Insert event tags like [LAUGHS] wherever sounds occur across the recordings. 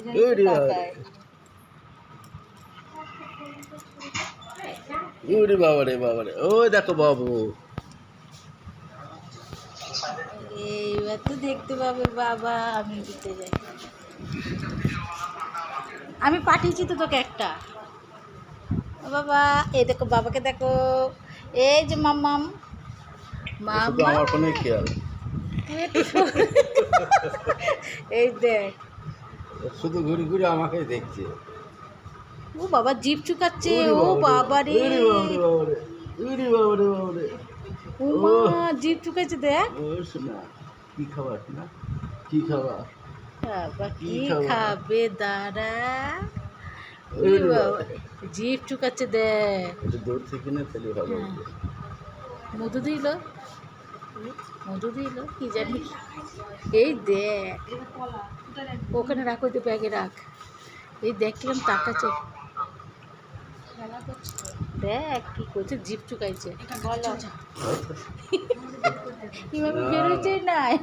ওই জন্য ওরে বাবা। তাকায় ওরে বাবা রে বাবা রে ওই দেখো বাবু। এইবার তো দেখতে পাবে বাবা আমি দিতে যাই। আমি পাঠিয়েছি তো তোকে একটা। বাবা এই দেখো বাবাকে দেখো। এই যে মাম্মাম। মাম্মা আমার ফোনে খেয়াল। এই দেখ। শুধু ঘুরে ঘুরে আমাকে দেখছে। ও বাবা জিপ চুকাচ্ছে ও বাবা রে ও মা জিপ চুকাচ্ছে দেখ। ও শোনা কি খাবার না কি খাবার? বাবা কি খাবে দাঁড়া। জিপ চুকাচ্ছে দেখ। দূর থেকে না তাহলে হ্যাঁ। মধু দিল? মধু দিল কি জানি? এই দেখ ওখানে রাখ ওই তো ব্যাগে রাখ। এই দেখ কিরম তাকাচ্ছে দেখ কি করছে জিপ চুকাইছে। কীভাবে বেরোচ্ছে নাই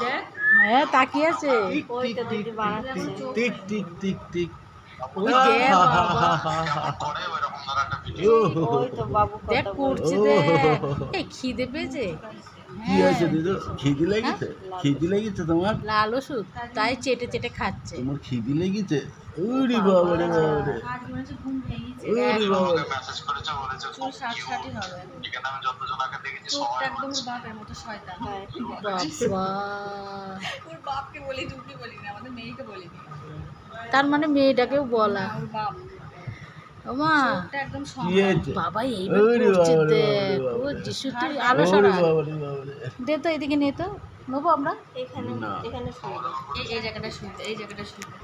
হ্যাঁ। হ্যাঁ তাকিয়ে আছে। টিক টিক টিক টিক ওই দেখ দেখ করছে। [LAUGHS] এই খিদে পেয়েছে কি হয়েছে দিদু? খিদি লেগেছে খিদি লেগেছে তোমার? লাল ওষুধ তাই চেটে চেটে খাচ্ছে। তোমার খিদি লেগেছে ওরে বাবা। রে বাবা রে। ওরে বাবা রে। বাবা। তার মানে মেয়েটাকেও বলা। বাবা ওরে ওরে বাবা রে। দে তো এদিকে নে তো। নেব আমরা? না। এই এই জায়গাটা শুনতে এই জায়গাটা শুনতে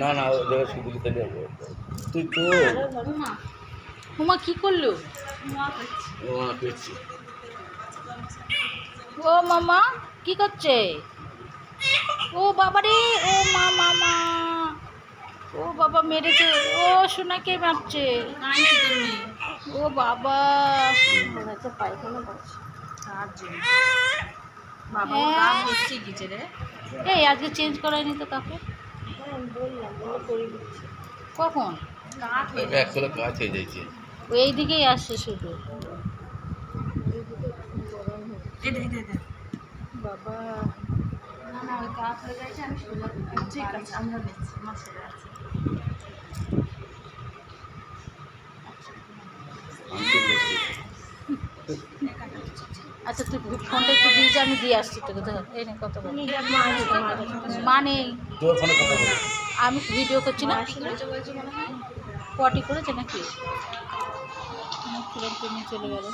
না না ও জায়গায় শুধু তাহলে তুই তো হুমা কি করল? ও মা মামা কি করছে? ও বাবা রে ও মা মামা ও বাবা মেরেছে। ও সোনাকে মারছে? ও বাবা। পায়খানা করছে এই আজকে চেঞ্জ করায়নি তো কাকে? কখন? হয়ে আচ্ছা তুই ফোনটা একটু দিয়ে আমি দিয়ে আসছি তোকে ধর এই নে কত বল। মা নেই তোর ফোনে কথা বলো আমি ভিডিও করছি না পটি করেছে নাকি চলে গেল